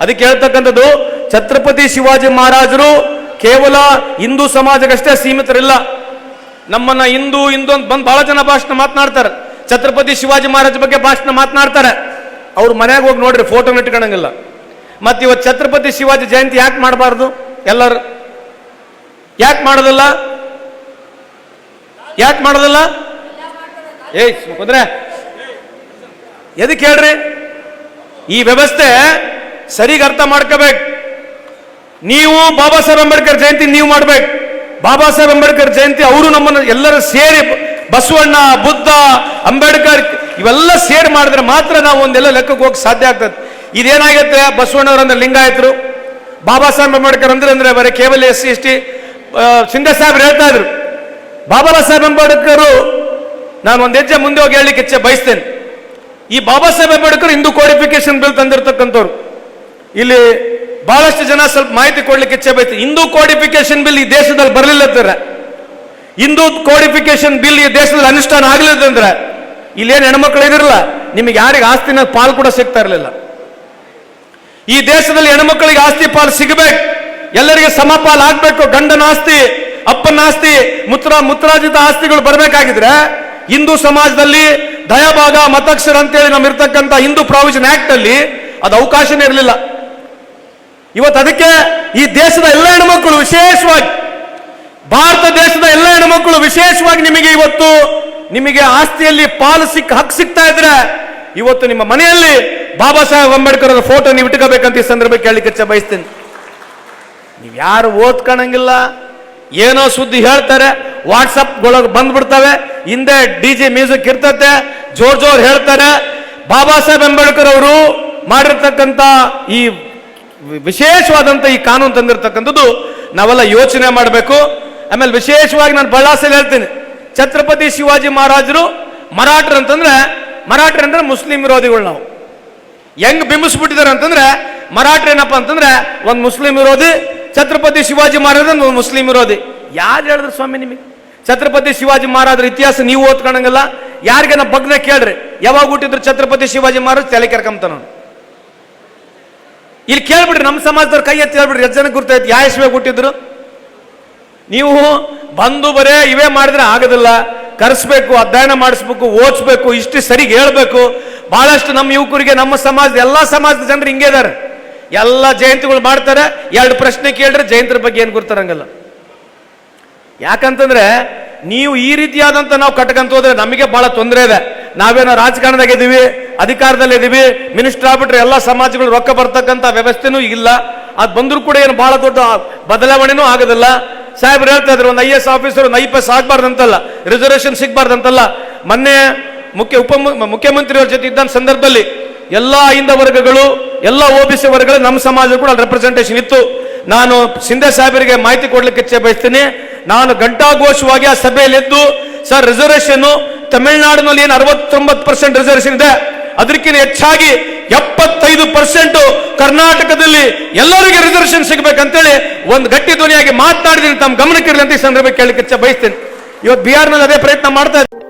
ಅದಕ್ಕೆ ಹೇಳ್ತಕ್ಕಂಥದ್ದು ಛತ್ರಪತಿ ಶಿವಾಜಿ ಮಹಾರಾಜರು ಕೇವಲ ಹಿಂದೂ ಸಮಾಜಕ್ಕಷ್ಟೇ ಸೀಮಿತರಿಲ್ಲ. ನಮ್ಮನ್ನ ಹಿಂದೂ ಹಿಂದೂ ಅಂತ ಬಂದು ಬಹಳ ಜನ ಭಾಷಣ ಮಾತನಾಡ್ತಾರೆ. ಛತ್ರಪತಿ ಶಿವಾಜಿ ಮಹಾರಾಜ ಬಗ್ಗೆ ಭಾಷಣ ಮಾತನಾಡ್ತಾರೆ. ಅವ್ರ ಮನೆಗೆ ಹೋಗಿ ನೋಡ್ರಿ ಫೋಟೋ ಇಟ್ಕೊಳಂಗಿಲ್ಲ ಮತ್ತೆ ಇವತ್ತು ಛತ್ರಪತಿ ಶಿವಾಜಿ ಜಯಂತಿ ಯಾಕೆ ಮಾಡಬಾರ್ದು? ಎಲ್ಲರೂ? ಯಾಕೆ ಮಾಡೋದಿಲ್ಲ? ಯಾಕೆ ಮಾಡೋದಿಲ್ಲ? ಏಯ್ ಕುದ್ರೆ ಎದಕ್ಕೆ ಹೇಳ್ರಿ? ಈ ವ್ಯವಸ್ಥೆ ಸರಿಗ ಅರ್ಥ ಮಾಡ್ಕೋಬೇಕು. ನೀವು ಬಾಬಾ ಸಾಹೇಬ್ ಅಂಬೇಡ್ಕರ್ ಜಯಂತಿ ನೀವು ಮಾಡ್ಬೇಕು. ಬಾಬಾ ಸಾಹೇಬ್ ಅಂಬೇಡ್ಕರ್ ಜಯಂತಿ ಅವರು ನಮ್ಮನ್ನು ಎಲ್ಲರೂ ಸೇರಿ ಬಸವಣ್ಣ, ಬುದ್ಧ, ಅಂಬೇಡ್ಕರ್ ಇವೆಲ್ಲ ಸೇರಿ ಮಾಡಿದ್ರೆ ಮಾತ್ರ ನಾವು ಒಂದೆಲ್ಲ ಲೆಕ್ಕಕ್ಕೆ ಹೋಗಿ ಸಾಧ್ಯ ಆಗ್ತದೆ. ಇದೇನಾಗುತ್ತೆ ಬಸವಣ್ಣವರಂದ್ರೆ ಲಿಂಗಾಯತರು. ಬಾಬಾ ಸಾಹೇಬ್ ಅಂಬೇಡ್ಕರ್ ಅಂದ್ರೆ ಅಂದ್ರೆ ಬರೀ ಕೇವಲ S C, S T Singh ಸಾಹೇಬ್ರು ಹೇಳ್ತಾ ಇದ್ರು. ಬಾಬಾ ಸಾಹೇಬ್ ಅಂಬೇಡ್ಕರ್, ನಾನು ಒಂದು ಹೆಜ್ಜೆ ಮುಂದೆ ಹೋಗಿ ಹೇಳಲಿಕ್ಕೆ ಹೆಚ್ಚೆ ಬಯಸ್ತೇನೆ. ಈ ಬಾಬಾ ಸಾಹೇಬ್ ಅಂಬೇಡ್ಕರ್ ಹಿಂದೂ ಕೋಡಿಫಿಕೇಶನ್ ಬಿಲ್ ತಂದಿರತಕ್ಕಂಥವ್ರು. ಇಲ್ಲಿ ಬಹಳಷ್ಟು ಜನ ಸ್ವಲ್ಪ ಮಾಹಿತಿ ಕೊಡ್ಲಿಕ್ಕೆ ಇಚ್ಛೆ ಬೈತು ಹಿಂದೂ ಕೋಡಿಫಿಕೇಶನ್ ಬಿಲ್ ಈ ದೇಶದಲ್ಲಿ ಬರಲಿಲ್ಲ ಹಿಂದೂ ಕೋಡಿಫಿಕೇಶನ್ ಬಿಲ್ ಈ ದೇಶದಲ್ಲಿ ಅನುಷ್ಠಾನ ಆಗ್ಲಿಲ್ಲಂದ್ರೆ ಇಲ್ಲೇನು ಹೆಣ್ಮಕ್ಳು ಇದಿರಲ್ಲ, ನಿಮಗೆ ಯಾರಿಗೆ ಆಸ್ತಿನ ಪಾಲು ಕೂಡ ಸಿಗ್ತಾ ಇರಲಿಲ್ಲ. ಈ ದೇಶದಲ್ಲಿ ಹೆಣ್ಮಕ್ಳಿಗೆ ಆಸ್ತಿ ಪಾಲು ಸಿಗಬೇಕು, ಎಲ್ಲರಿಗೆ ಸಮಪಾಲು ಆಗ್ಬೇಕು, ಗಂಡನ ಆಸ್ತಿ, ಅಪ್ಪನ ಆಸ್ತಿ, ಮುತ್ರ ಮುತ್ರಾಜಿತ ಆಸ್ತಿಗಳು ಬರಬೇಕಾಗಿದ್ರೆ, ಹಿಂದೂ ಸಮಾಜದಲ್ಲಿ ದಯಭಾಗ ಮತಕ್ಷರ ಅಂತೇಳಿ ನಮ್ಮ ಇರ್ತಕ್ಕಂಥ ಹಿಂದೂ ಪ್ರಾವಿಷನ್ ಆಕ್ಟ್ ಅಲ್ಲಿ ಅದು ಅವಕಾಶನೇ ಇರಲಿಲ್ಲ. ಇವತ್ತು ಅದಕ್ಕೆ ಈ ದೇಶದ ಎಲ್ಲ ಹೆಣ್ಮಕ್ಕಳು ವಿಶೇಷವಾಗಿ, ಭಾರತ ದೇಶದ ಎಲ್ಲ ಹೆಣ್ಮಕ್ಳು ವಿಶೇಷವಾಗಿ ನಿಮಗೆ ಇವತ್ತು ನಿಮಗೆ ಆಸ್ತಿಯಲ್ಲಿ ಪಾಲು ಸಿಕ್ಕ ಹಕ್ಕು ಸಿಗ್ತಾ ಇದ್ರೆ, ಇವತ್ತು ನಿಮ್ಮ ಮನೆಯಲ್ಲಿ ಬಾಬಾ ಸಾಹೇಬ್ ಅಂಬೇಡ್ಕರ್ ಅವರ ಫೋಟೋ ನೀವು ಇಟ್ಕೋಬೇಕಂತ ಈ ಸಂದರ್ಭಕ್ಕೆ ಕೇಳಲಿಕ್ಕೆ ಬಯಸ್ತೀನಿ. ನೀವು ಯಾರು ಓದ್ಕೊಳಂಗಿಲ್ಲ ಏನೋ ಸುದ್ದಿ ಹೇಳ್ತಾರೆ ವಾಟ್ಸಪ್ಗೊಳಗೆ ಬಂದ್ಬಿಡ್ತವೆ, ಹಿಂದೆ ಡಿ ಜೆ ಮ್ಯೂಸಿಕ್ ಇರ್ತತೆ, ಜೋರ್ ಜೋರ್ ಹೇಳ್ತಾರೆ, ಬಾಬಾ ಸಾಹೇಬ್ ಅಂಬೇಡ್ಕರ್ ಅವರು ಮಾಡಿರ್ತಕ್ಕಂಥ ಈ ವಿಶೇಷವಾದಂಥ ಈ ಕಾನೂನು ತಂದಿರತಕ್ಕಂಥದ್ದು ನಾವೆಲ್ಲ ಯೋಚನೆ ಮಾಡಬೇಕು. ಆಮೇಲೆ ವಿಶೇಷವಾಗಿ ನಾನು ಬಳ್ಳಾಸಲ್ಲಿ ಹೇಳ್ತೀನಿ. ಛತ್ರಪತಿ ಶಿವಾಜಿ ಮಹಾರಾಜರು ಮರಾಠರು ಅಂತಂದ್ರೆ, ಮರಾಠರು ಅಂದ್ರೆ ಮುಸ್ಲಿಂ ವಿರೋಧಿಗಳು ನಾವು. ಹೆಂಗ್ ಬಿಂಬಿಸ್ಬಿಟ್ಟಿದ್ದಾರೆ ಅಂತಂದ್ರೆ, ಮರಾಠರು ಏನಪ್ಪ ಅಂತಂದ್ರೆ ಒಂದು ಮುಸ್ಲಿಂ ವಿರೋಧಿ, ಛತ್ರಪತಿ ಶಿವಾಜಿ ಮಹಾರಾಜ್ ಒಂದು ಮುಸ್ಲಿಂ ವಿರೋಧಿ. ಯಾರು ಹೇಳಿದ್ರು ಸ್ವಾಮಿ ನಿಮಗೆ? ಛತ್ರಪತಿ ಶಿವಾಜಿ ಮಹಾರಾಜರ ಇತಿಹಾಸ ನೀವು ಓದ್ಕೊಳಂಗಿಲ್ಲ ಯಾರಿಗೇನ ಬಗ್ನ ಕೇಳ್ರಿ. ಯಾವಾಗ ಹುಟ್ಟಿದ್ರು ಛತ್ರಪತಿ ಶಿವಾಜಿ ಮಹಾರಾಜ್? ತಲೆ ಕೆರ್ಕೊಂತಾನ. ಇಲ್ಲಿ ಕೇಳ್ಬಿಡ್ರಿ, ನಮ್ಮ ಸಮಾಜದವ್ರು ಕೈ ಎತ್ತಿ ಹೇಳ್ಬಿಡ್ರಿ, ಎಷ್ಟು ಜನಕ್ಕೆ ಗುರ್ತೈತಿ ಯಾವ ಇಸ್ವಿಯಾಗ ಹುಟ್ಟಿದ್ರು? ನೀವು ಬಂದು ಬರೇ ಇವೇ ಮಾಡಿದ್ರೆ ಆಗೋದಿಲ್ಲ. ಕರೆಸ್ಬೇಕು, ಅಧ್ಯಯನ ಮಾಡಿಸ್ಬೇಕು, ಓದಿಸ್ಬೇಕು, ಇಷ್ಟು ಸರಿಗೆ ಹೇಳ್ಬೇಕು. ಬಹಳಷ್ಟು ನಮ್ಮ ಯುವಕರಿಗೆ, ನಮ್ಮ ಸಮಾಜದ ಎಲ್ಲ ಸಮಾಜದ ಜನರು ಹಿಂಗೆ ಇದ್ದಾರೆ ಎಲ್ಲ ಜಯಂತಿಗಳು ಮಾಡ್ತಾರೆ, ಎರಡು ಪ್ರಶ್ನೆ ಕೇಳಿದ್ರೆ ಜಯಂತರ ಬಗ್ಗೆ ಏನು ಗುರ್ತಾರಂಗಲ್ಲ. ಯಾಕಂತಂದ್ರೆ, ನೀವು ಈ ರೀತಿಯಾದಂಥ ನಾವು ಕಟ್ಕಂತ ಹೋದ್ರೆ ನಮಗೆ ಬಹಳ ತೊಂದರೆ ಇದೆ. ನಾವೇನೋ ರಾಜಕಾರಣದಾಗ ಇದೀವಿ ಅಧಿಕಾರದಲ್ಲಿ ಇದೀವಿ. ಮಿನಿಸ್ಟರ್ ಆಗ್ಬಿಟ್ರೆ ಎಲ್ಲ ಸಮಾಜಗಳು ರೊಕ್ಕ ಬರ್ತಕ್ಕಂಥ ವ್ಯವಸ್ಥೆನೂ ಇಲ್ಲ. ಅದು ಬಂದರೂ ಕೂಡ ಏನು ಬಹಳ ದೊಡ್ಡ ಬದಲಾವಣೆನೂ ಆಗೋದಿಲ್ಲ. ಸಾಹೇಬ್ರು ಹೇಳ್ತಾ ಇದ್ರು, ಒಂದು ಐ ಎಸ್ ಆಫೀಸರ್ ಒಂದು ಐ ಪಿ ಎಸ್ ಆಗ್ಬಾರ್ದಂತಲ್ಲ ರಿಸರ್ವೇಶನ್ ಸಿಗ್ಬಾರ್ದಂತಲ್ಲ. ಮೊನ್ನೆ ಮುಖ್ಯ ಉಪ ಮುಖ್ಯಮಂತ್ರಿಯವ್ರ ಜೊತೆ ಇದ್ದ ಸಂದರ್ಭದಲ್ಲಿ ಎಲ್ಲ ಹಿಂದ ವರ್ಗಗಳು, ಎಲ್ಲ ಒ ಬಿ ಸಿ ವರ್ಗಗಳು ನಮ್ಮ ಸಮಾಜ ಕೂಡ ರೆಪ್ರೆಸೆಂಟೇಷನ್ ಇತ್ತು. ನಾನು ಸಿಂಧೆ ಸಾಹೇಬರಿಗೆ ಮಾಹಿತಿ ಕೊಡ್ಲಿಕ್ಕೆ ಇಚ್ಛೆ ಬಯಸ್ತೀನಿ. ನಾನು ಘಂಟಾಘೋಷವಾಗಿ ಆ ಸಭೆಯಲ್ಲಿ ಎದ್ದು ಸರ್ ರಿಸರ್ವೇಷನ್ ತಮಿಳುನಾಡಿನಲ್ಲಿ ಏನು ಅರವತ್ತೊಂಬತ್ತು ಪರ್ಸೆಂಟ್ ರಿಸರ್ವೇಷನ್ ಇದೆ. ಅದಕ್ಕಿಂತ ಹೆಚ್ಚಾಗಿ ಎಪ್ಪತ್ತೈದು ಪರ್ಸೆಂಟ್ ಕರ್ನಾಟಕದಲ್ಲಿ ಎಲ್ಲರಿಗೆ ರಿಸರ್ವೇಶನ್ ಸಿಗಬೇಕಂತೇಳಿ ಒಂದು ಗಟ್ಟಿ ಧ್ವನಿಯಾಗಿ ಮಾತನಾಡಿದ್ದೀನಿ ತಮ್ಮ ಗಮನಕ್ಕಿರಲಿ ಅಂತ ಈ ಸಂದರ್ಭಕ್ಕೆ ಕೇಳಲಿಕ್ಕೆ ಬಯಸ್ತೀನಿ. ಇವತ್ತು ಬಿಹಾರ್ನಲ್ಲಿ ಅದೇ ಪ್ರಯತ್ನ ಮಾಡ್ತಾ ಇದ್ದಾರೆ